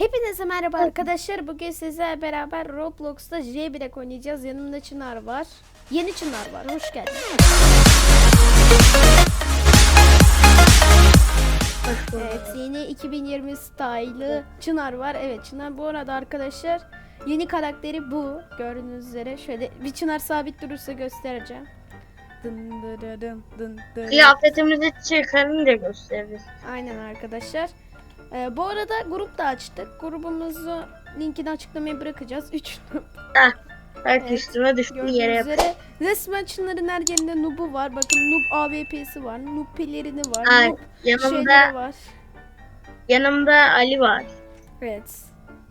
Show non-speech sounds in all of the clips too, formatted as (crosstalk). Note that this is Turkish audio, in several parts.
Hepinize merhaba arkadaşlar. Bugün sizlerle beraber Roblox'ta J-Break oynayacağız. Yanımda Çınar var. Yeni Çınar var. Hoş geldin. Evet yeni 2020 style'ı Çınar var. Evet Çınar bu arada arkadaşlar yeni karakteri bu. Gördüğünüz üzere şöyle bir Çınar sabit durursa göstereceğim. Dın dı dı dın dın dı. Kıyafetimizi çıkarınca gösteririz. Aynen arkadaşlar. Ee, bu arada grup da açtık. Grubumuzu linkini açıklamaya bırakacağız. 3 (laughs) Belki Evet, üstüme düştüğü gördüğünüz yere yap. üzere resmen Çınar'ın her yerinde Noob'u var. Bakın Noob AWP'si var. Noob pelerini var. Ay, Noob yanımda şeyleri var. yanımda Ali var. Evet.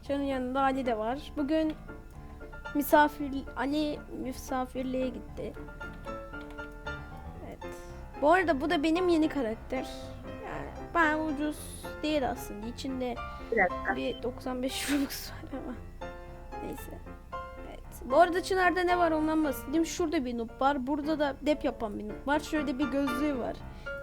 Can'ın yanında Ali de var. Bugün misafir Ali misafirliğe gitti. Evet. Bu arada bu da benim yeni karakter. Ben ucuz değil aslında. İçinde Bir dakika. bir 95 Robux var ama. Neyse. Evet. Bu arada Çınar'da ne var ondan bahsedeyim. Şurada bir noob var. Burada da dep yapan bir noob var. Şöyle bir gözlüğü var.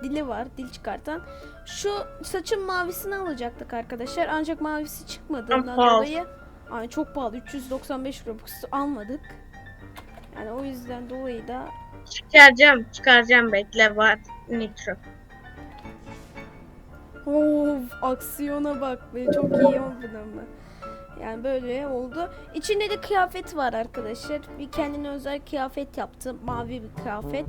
Dili var. Dil çıkartan. Şu saçın mavisini alacaktık arkadaşlar. Ancak mavisi çıkmadığından dolayı Ay çok pahalı. 395 Robux almadık. Yani o yüzden dolayı da Çıkaracağım, çıkaracağım bekle var. Nitro. Of aksiyona bak be çok iyi oldu ama. Yani böyle oldu. İçinde de kıyafet var arkadaşlar. Bir kendine özel kıyafet yaptım. Mavi bir kıyafet.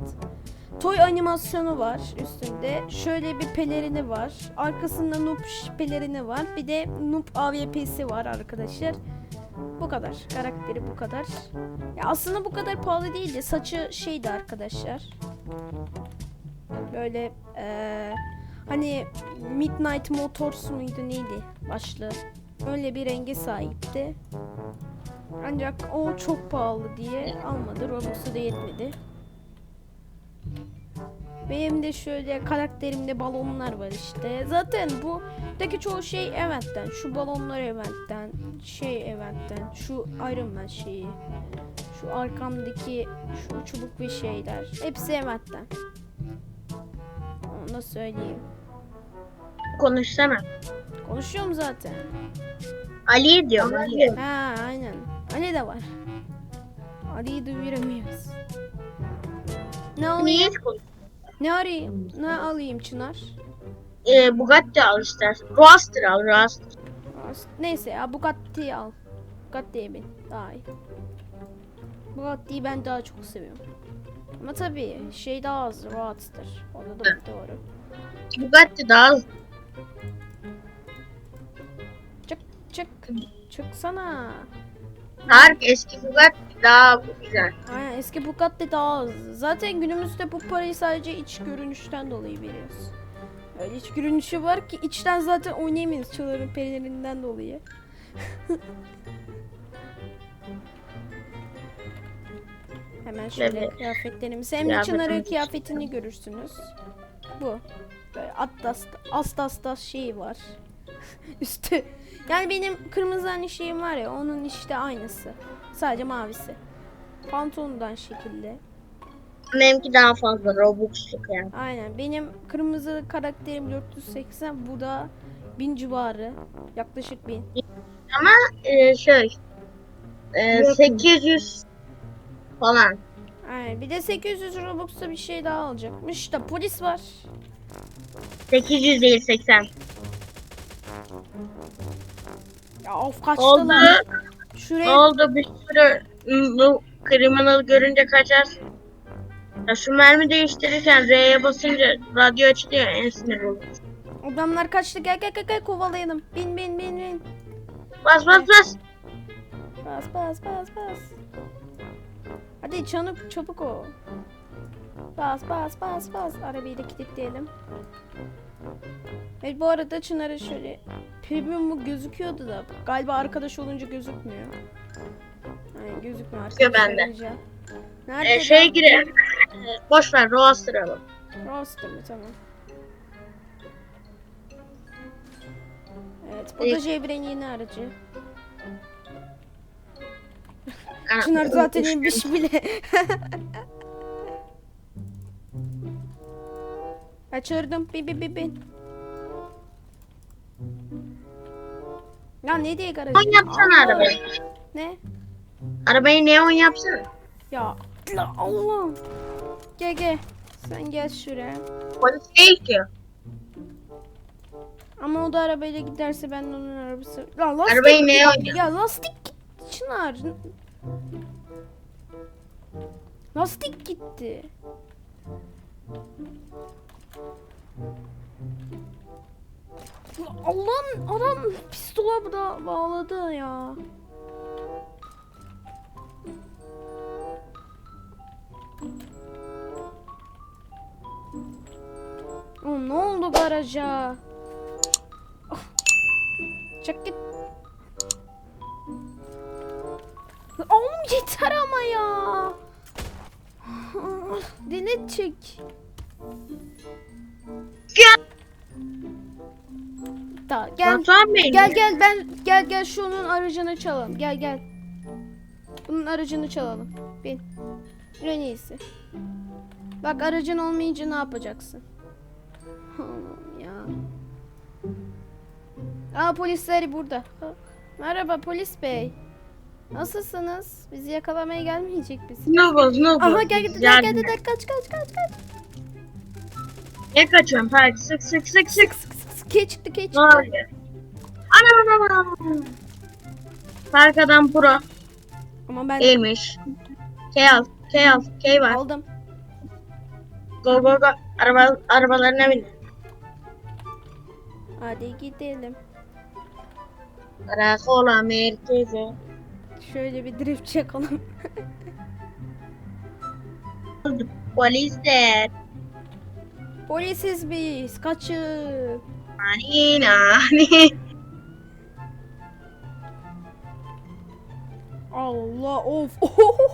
Toy animasyonu var üstünde. Şöyle bir pelerini var. Arkasında Noob pelerini var. Bir de Noob AWP'si var arkadaşlar. Bu kadar. Karakteri bu kadar. Ya aslında bu kadar pahalı değildi. Saçı şeydi arkadaşlar. Böyle eee Hani Midnight Motors muydu neydi başlığı? Öyle bir renge sahipti. Ancak o çok pahalı diye almadı. Robux'u da yetmedi. Benim de şöyle karakterimde balonlar var işte. Zaten bu buradaki çoğu şey eventten. Şu balonlar eventten. Şey eventten. Şu Iron Man şeyi. Şu arkamdaki şu çubuk ve şeyler. Hepsi eventten. Onu da söyleyeyim. Konuşsana. Konuşuyorum zaten. Ali diyorum. Ali. Ha aynen. Ali de var. Ali'yi duyuramıyoruz. Ne alayım? Ne arayayım? Ne alayım Çınar? Ee, Bugatti al istersen. Roadster al, Roadster. Neyse ya Bugatti'yi al. Bugatti'ye bin. Daha iyi. Bugatti'yi ben daha çok seviyorum. Ama tabii şey daha az rahattır. Onu da doğru. Bugatti daha az. Çık çık. Çıksana. Tarık eski Bugatti daha güzel. Aynen eski Bugatti daha az. Zaten günümüzde bu parayı sadece iç görünüşten dolayı veriyoruz. Öyle iç görünüşü var ki içten zaten oynayamayız çığların perilerinden dolayı. (laughs) Hemen şöyle Evet. kıyafetlerimizi. Hem de Kıyafetimizi Çınar'ın kıyafetini görürsünüz. Bu. Böyle atlas, astas tas şeyi var. (laughs) Üstü. Yani benim kırmızı hani şeyim var ya onun işte aynısı. Sadece mavisi. Pantolondan şekilde. Benimki daha fazla Robux'luk yani. Aynen. Benim kırmızı karakterim 480. Bu da 1000 civarı. Yaklaşık 1000. Ee, şey. E, 800 falan. Aynen. Bir de 800 Robux'ta bir şey daha alacakmış da polis var. 800 değil 80. Ya of Oldu. kaçtılar. Ne Şuraya oldu bir sürü bu criminal görünce kaçarsın. Ya şu mermi değiştirirken R'ye basınca radyo açılıyor en sinir oluyor. adamlar kaçtı. Gel gel gel gel kovalayalım. Bin bin bin bin. Bas bas bas. Bas bas bas bas. Hadi çabuk çabuk o. Bas bas bas bas. Arabayı da kilitleyelim. Evet bu arada Çınar'a şöyle premium mu gözüküyordu da galiba arkadaş olunca gözükmüyor. Hayır gözükmüyor arkadaş bende. olunca. Nerede? Ee, şey girelim. (laughs) Ee, boş ver Roaster alalım. Roster mı tamam. Evet bu da Jebren'in yeni aracı. Çınar zaten inmiş bile. (laughs) Kaçırdım. Bin bin bin bin. Ya ne diye garaj? Neon yapsana arabayı. Ne? Arabayı neon yapsana. Ya la Allah. Gel gel. Sen gel şuraya. Polis değil ki. Ama o da arabayla giderse ben de onun arabası. La lastik. Arabayı ne oynuyor? Ya lastik Çınar. Lastik gitti. Ya Allah'ım adam pistola da bağladı ya. Oğlum ne oldu garaja? Ah. Çık git. Oğlum yeter ama ya. Delete çek. Gel. Da, gel. Batuhan Bey. Gel gel ben gel gel şunun aracını çalalım. Gel gel. Bunun aracını çalalım. Bin. En iyisi. Bak aracın olmayınca ne yapacaksın? Allah'ım ya. Aa polisler burada. Ha, Merhaba polis bey. Nasılsınız? Bizi yakalamaya gelmeyecek misiniz? Snowball, snowball. Aha gel gel gel Gel. gel gel kaç kaç kaç kaç. Ne kaçıyorum? Hadi sık sık sık sık. Sık sık sık. K çıktı K Ne çıktı. oluyor? Anam anam anam. Arkadan pro. Ama ben Eğmiş. K al. K al. K var. aldım. Go go go. Araba, arabalarına bin. Hadi gidelim. Karakola merkeze. Şöyle bir drift çakalım. (laughs) Polisler. Polisiz biz. Kaçın. Nani nani. Allah of.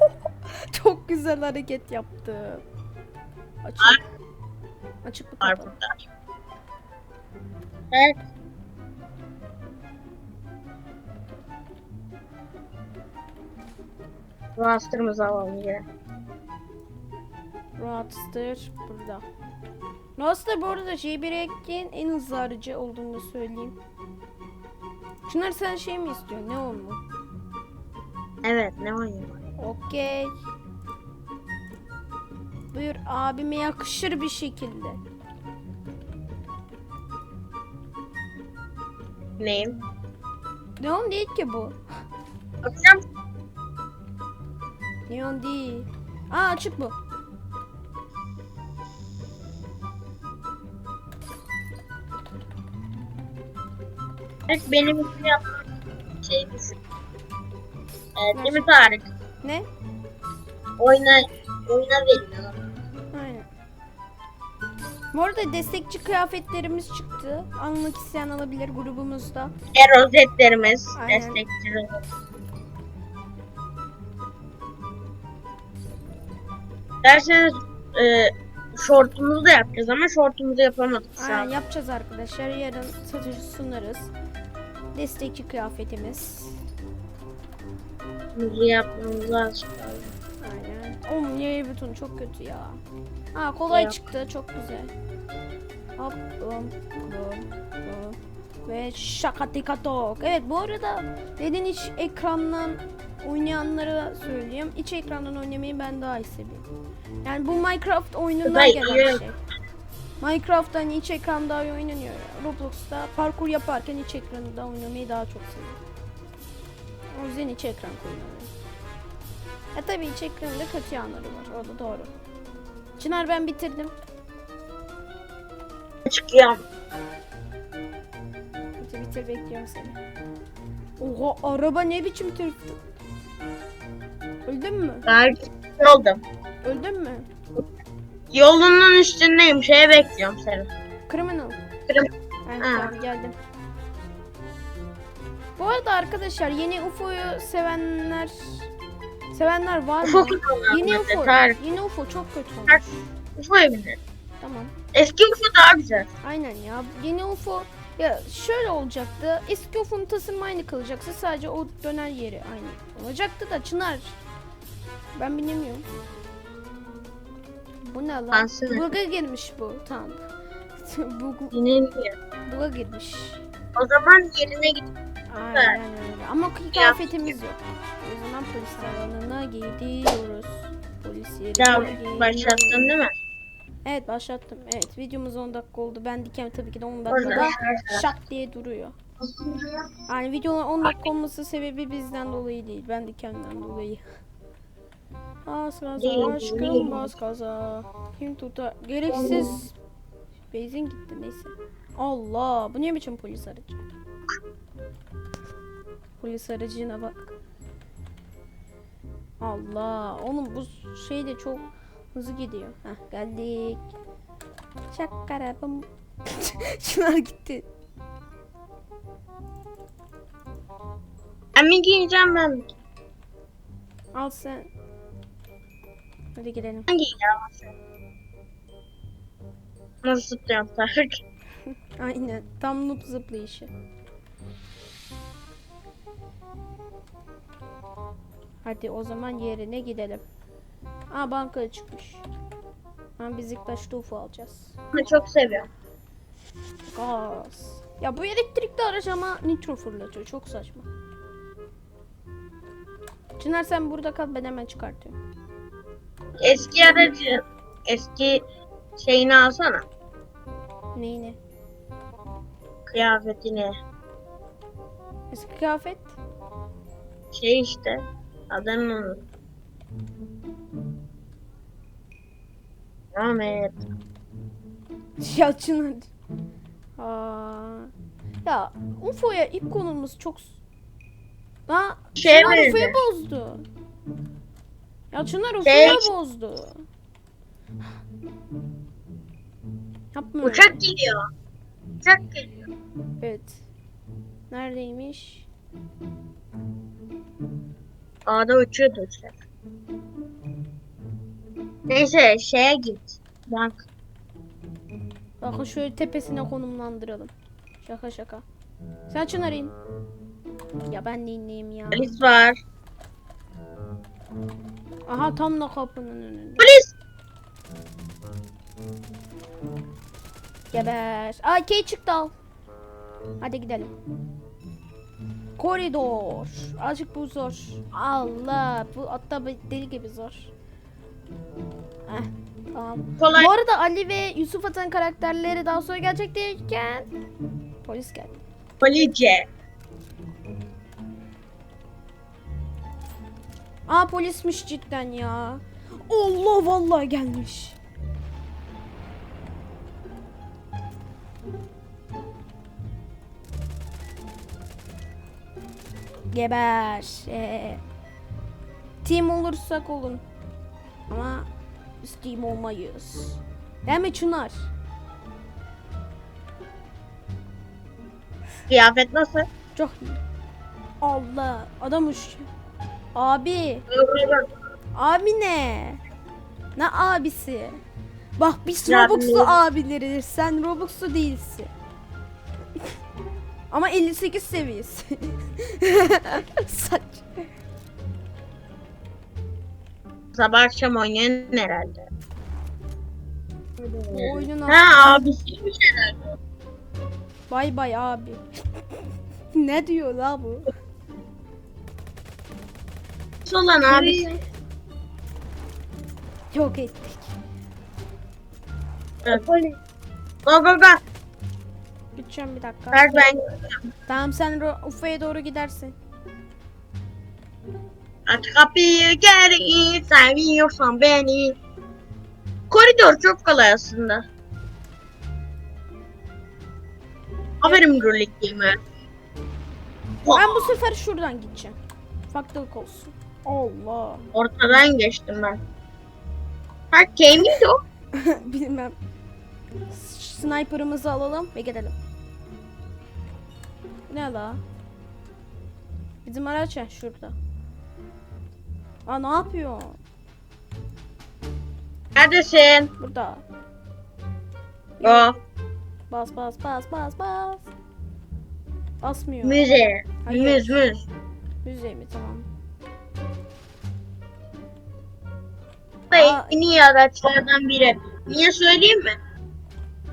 (laughs) Çok güzel hareket yaptı. Açık. Açık mı Var kapalı? burada. Evet. Rastırımızı alalım yine. Roadster burada. Roadster bu arada JBR'in en hızlı aracı olduğunu söyleyeyim. Çınar sen şey mi istiyorsun? Ne mu? Evet ne oynuyor? Okey. Buyur abime yakışır bir şekilde. Neyim? Neon değil ki bu. Bakacağım. Neon değil. Aa açık bu. Evet benim için yaptığım şey düşün. Evet, değil mi Tarık? Ne? Oyna, oyna veriyor. Aynen. Bu arada destekçi kıyafetlerimiz çıktı. Almak isteyen alabilir grubumuzda. E rozetlerimiz, Aynen. destekçi rozet. Derseniz e, şortumuzu da yapacağız ama şortumuzu yapamadık şu Aynen an. yapacağız arkadaşlar. Yarın satış sunarız. Destekçi kıyafetimiz. Şortumuzu yapmamız lazım. Aynen. Oğlum yaya butonu çok kötü ya. Aa kolay Ya. çıktı. Çok güzel. Hop bum bum bum. Ve şakatikatok. Evet bu arada dedin iç ekrandan oynayanlara söyleyeyim. İç ekrandan oynamayı ben daha iyi seviyorum. Yani bu Minecraft oyunundan gelen hayır. şey. Minecraft'ta hani iç ekran daha iyi oynanıyor. Roblox'ta parkur yaparken iç ekranında oynamayı daha çok seviyorum. O yüzden iç ekran kullanıyorum. E tabii iç ekranında kötü yanları var. O da doğru. Çınar ben bitirdim. Çıkıyorum. Bitir bitir bekliyorum seni. Oha araba ne biçim tırftı? Öldün mü? Güzel oldum. Öldün mü? Yolunun üstündeyim. Şeye bekliyorum seni. Criminal. Ha. tamam geldim. Bu arada arkadaşlar yeni UFO'yu sevenler sevenler var mı? Ufuk Yeni. UFO. Tarık. Yeni UFO çok kötü olmuş. UFO'ya bindir. Tamam. Eski UFO daha güzel. Aynen ya. Yeni UFO ya şöyle olacaktı. Eski UFO'nun tasarımı aynı kalacaktı. Sadece o döner yeri aynı olacaktı da Çınar. Ben bilemiyorum. Bu ne lan? Ansın. Bug'a girmiş bu. Tamam. (laughs) Bug, Yine bir- bug'a girmiş. O zaman yerine git. Aynen öyle. Ama kıyafetimiz yok. O zaman polis alanına gidiyoruz. Polis yerine gidiyoruz. başlattın değil mi? Evet başlattım. Evet videomuz 10 dakika oldu. Ben dikem tabii ki de 10 Orada dakikada şarkı. şak diye duruyor. Yani videonun 10 dakika olması sebebi bizden dolayı değil. Ben dikemden dolayı. Gaza Değil, aşkım bas gaza. Kim tutar? Gereksiz. Benzin gitti neyse. Allah bu ne biçim polis aracı? Polis aracına bak. Allah onun bu şey de çok hızlı gidiyor. Heh geldik. Şakarabım. Şunlar (laughs) gitti. Ben mi giyeceğim ben? Al sen. Hadi gidelim. Ben giyeceğim. Nasıl zıplıyorum? (laughs) Aynen. Tam noob zıplayışı. Hadi o zaman yerine gidelim. Aa banka çıkmış. Ha biz ilk başta UFO alacağız. Bunu çok seviyorum. Gaz. Ya bu elektrikli araç ama nitro fırlatıyor. Çok saçma. Çınar sen burada kal ben hemen çıkartıyorum. Eski aracı, eski şeyini alsana. Neyini? Kıyafetini. Eski kıyafet. Şey işte. Adını unut. Ahmet. (laughs) Ya Çınar. Aa. Ya UFO'ya ilk konumuz çok... Ha, Şey Çınar. UFO'yu bozdu. Ya Çınar Şey- UFO'yu bozdu. (gasps) Yapma. Uçak geliyor. Uçak geliyor. Evet. Neredeymiş? Ağda uçuyordu uçak. Neyse şeye git. Bank. Bakın şöyle tepesine konumlandıralım. Şaka şaka. Sen Çınar in. Ya ben de ya. Polis var. Aha tam da kapının önünde. Polis. Geber. Aa key çıktı al. Hadi gidelim. Koridor. Azıcık bu zor. Allah. Bu hatta deli gibi zor. Heh, tamam. Kolay. Bu arada Ali ve Yusuf Atan karakterleri daha sonra gelecek değilken polis geldi. Police. Aa polismiş cidden ya. Allah vallahi gelmiş. Geber. Ee, team olursak olun. Ama biz team olmayız. Değil mi Çınar? Kıyafet nasıl? Çok iyi. Allah adam uçuyor. Abi. Abi ne? Ne abisi? Bak biz Ya Robux'lu bilmiyorum. abileriz. Sen Robux'lu değilsin. Ama 58 seviyesi. (laughs) Saç. Sabah akşam oynayan herhalde. Oyunun Ha abisiymiş herhalde. Bay bay abi. (laughs) ne diyor la bu? Olan abisi. Yok ettik. Polis. Go go go. Gideceğim bir dakika. Ver ben. Tamam sen Ufa'ya doğru gidersin. Aç kapıyı geri seviyorsan beni. Koridor çok kolay aslında. Aferin rolekliğime. Ben bu sefer şuradan gideceğim. Farklılık olsun. Allah. Ortadan geçtim ben. Ha kimdi o? (laughs) Bilmem. Sniper'ımızı alalım ve gidelim. Ne la? Bizim araç ya şurada. Aa ne yapıyor? Neredesin? Burada. O Bas bas bas bas bas. Basmıyor. müze. Hayır. Müz müz. Müze mi tamam. Aa. en iyi araçlardan biri. Niye söyleyeyim mi?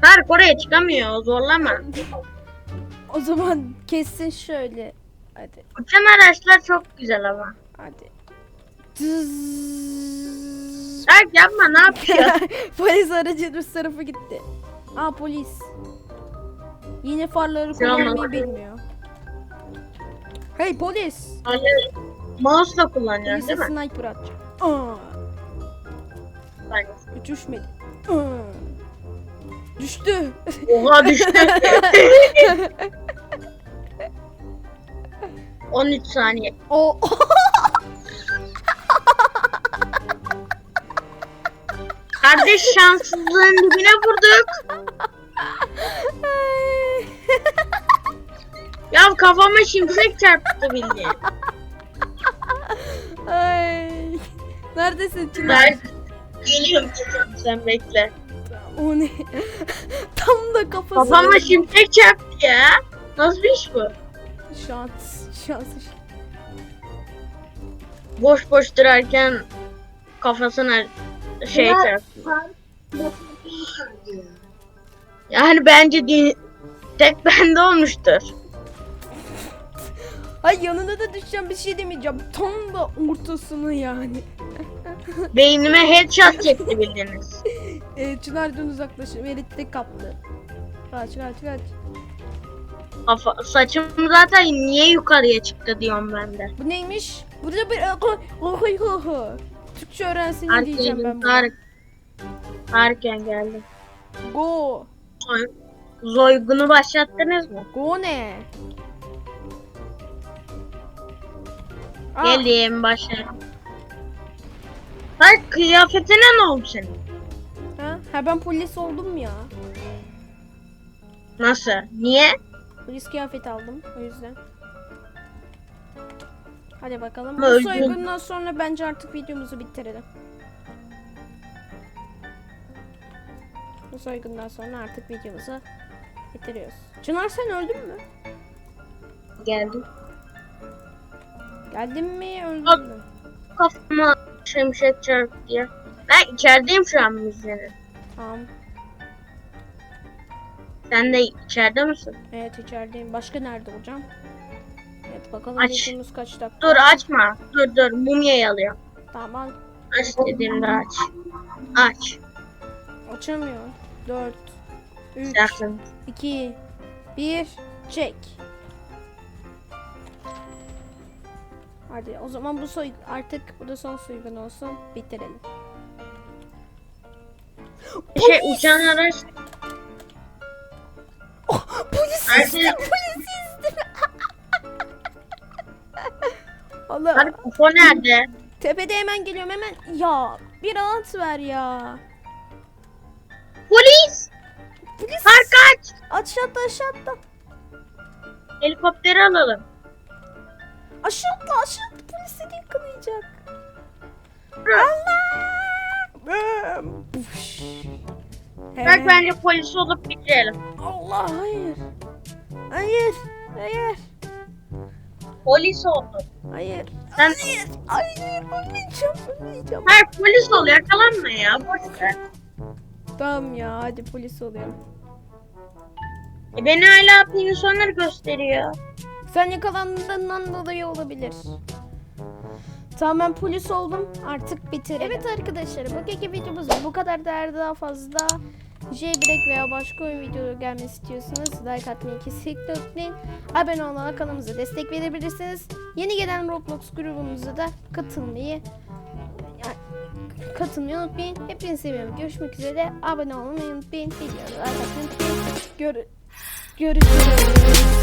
Tarık oraya çıkamıyor zorlama. O zaman kessin şöyle. Hadi. Uçan araçlar çok güzel ama. Hadi. Tızzz. Berk yapma ne yapıyorsun? (laughs) polis aracı üst tarafı gitti. Aa polis. Yine farları an kullanmayı bilmiyor. Hey polis. Hani mouse'la kullanıyorsun Polise değil mi? sniper atacağım. Aa, hiç düşmedi. Aa. Düştü. Oha düştü. (laughs) 13 saniye. O. (laughs) Kardeş şanssızlığın dibine vurduk. Ya kafama şimşek çarptı bildiğin. Ay. Neredesin Çınar? Geliyorum çocuğum sen bekle. O ne? (laughs) Tam da kafası. Kafama şimşek çarptı ya. Nasıl bir iş bu? Şans. Şans. Boş boş durarken kafasına şey Ya- çarptı. Yani bence di- tek bende olmuştur. Ay yanına da düşeceğim bir şey demeyeceğim. Tam da ortasını yani. Beynime headshot çekti bildiniz. Ee, (laughs) Çınar'dan uzaklaşım. Elitlik kaptı. Kaç kaç kaç. Kafa, saçım zaten niye yukarıya çıktı diyorum ben de. Bu neymiş? Burada bir... Ho. Türkçe öğrensin diyeceğim ben buna. Tarık. Tarıken geldi. Go. Soy- Zoygunu başlattınız mı? Go ne? Aa, Geldim başlayalım. Hayır kıyafetine ne oldu senin? Ha? ha ben polis oldum ya. Nasıl? Niye? Polis kıyafeti aldım o yüzden. Hadi bakalım. Bu öldün. soygundan sonra bence artık videomuzu bitirelim. Bu soygundan sonra artık videomuzu bitiriyoruz. Çınar sen öldün mü? Geldim. Geldin mi öldün mü? Kafama şimşek çarptı ya. Ben içerideyim şu an müziğinin. Tamam. Sen de içeride misin? Evet içerideyim. Başka nerede olacağım? Evet bakalım Aç. kaç dakika. Dur açma. Dur dur mumyayı alıyorum. Tamam Aç dediğimde aç. Aç. açamıyor. 4 3 Yakın. 2 1 çek. Hadi o zaman bu soy artık bu da son soygun olsun. Bitirelim. Şey uçan araç. Polis Herkes- polis istim. (laughs) Allah. Tarık UFO nerede? Tepede hemen geliyorum hemen. Ya bir rahat ver ya. Polis! Polis. Tarık kaç! Aşağıda aşağıda. Helikopteri alalım. Aşağıda aşağıda polis seni yakalayacak. Bırak. Allah. Puş. Bırak bence polis olup bitirelim. Allah hayır. Hayır. Hayır. Polis oldu. Hayır. Sen Hayır. Hayır. Olmayacağım. Olmayacağım. Hayır polis ol yakalanma ya. Boş ver. Tamam ya hadi polis oluyorum. E beni hala insanlar gösteriyor. Sen yakalandığından dolayı olabilir. Tamam ben polis oldum. Artık bitirelim. Evet arkadaşlar bugünkü videomuz bu kadar değerli daha fazla. Jailbreak veya başka oyun videoları gelmesi istiyorsanız like atmayı kesinlikle unutmayın. Abone olarak kanalımıza destek verebilirsiniz. Yeni gelen Roblox grubumuza da katılmayı katılmayı unutmayın. Hepinizi seviyorum. Görüşmek üzere. Abone olmayı unutmayın. Videoları like atmayı unutmayın. Gör görüşürüz.